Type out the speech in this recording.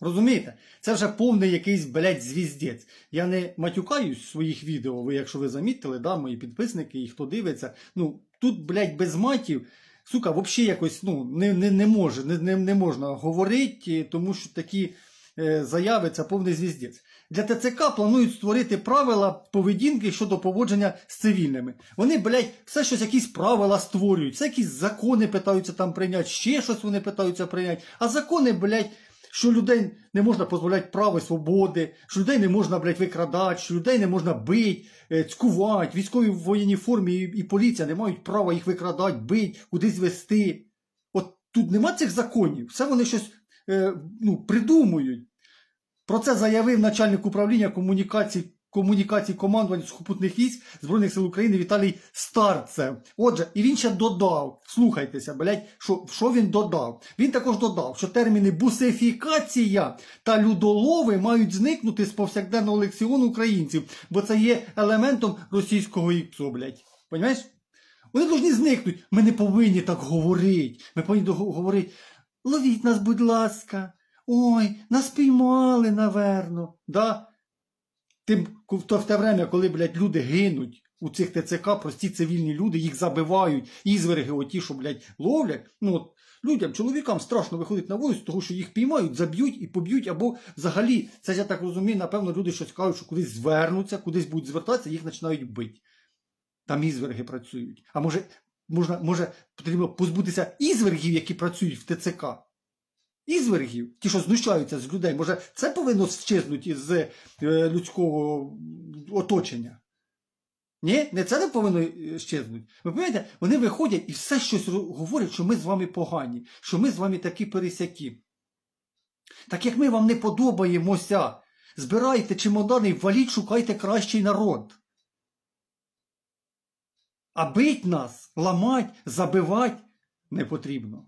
Розумієте? Це вже повний якийсь, блядь, звіздець. Я не матюкаюсь в своїх відео, ви, якщо ви замітили, да, мої підписники і хто дивиться. Ну, тут, блядь, без матів, сука, взагалі якось ну, не, не, не, може, не, не, не можна говорити, тому що такі е, заяви це повний звіздець. Для ТЦК планують створити правила поведінки щодо поводження з цивільними. Вони, блядь, все щось якісь правила створюють, все якісь закони питаються там прийняти, ще щось вони питаються прийняти. А закони, блядь, що людей не можна позбавляти права свободи, що людей не можна, блядь, викрадати, що людей не можна бити, е, цькувати, військові в воєнній формі і, і поліція не мають права їх викрадати, бити, кудись вести. От тут нема цих законів, все вони щось е, ну, придумують. Про це заявив начальник управління комунікацій, комунікацій командувань сухопутних військ Збройних сил України Віталій Старцев. Отже, і він ще додав, слухайтеся, блядь, що, що він додав? Він також додав, що терміни бусифікація та людолови мають зникнути з повсякденного лексіону українців, бо це є елементом російського ІПСО, блядь. Понімаєш? Вони повинні зникнути. Ми не повинні так говорити. Ми повинні говорити. Ловіть нас, будь ласка. Ой, нас піймали, наверно. Да? Тим, в те время, коли, блядь, люди гинуть у цих ТЦК, прості цивільні люди, їх забивають, ізверги, оті, що, блядь, ловлять. Ну, от, людям, чоловікам страшно виходити на вулицю, тому що їх піймають, заб'ють і поб'ють, або взагалі, це я так розумію, напевно, люди щось кажуть, що кудись звернуться, кудись будуть звертатися, їх починають бити. Там ізверги працюють. А може, можна, може, потрібно позбутися ізвергів, які працюють в ТЦК? Ізвергів, ті, що знущаються з людей, може, це повинно щезнути з е, людського оточення? Ні, не це не повинно е, щезнути. Ви розумієте, вони виходять і все щось говорять, що ми з вами погані, що ми з вами такі пересякі. Так як ми вам не подобаємося, збирайте чемодани, валіть, шукайте кращий народ. А бить нас, ламать, забивать не потрібно.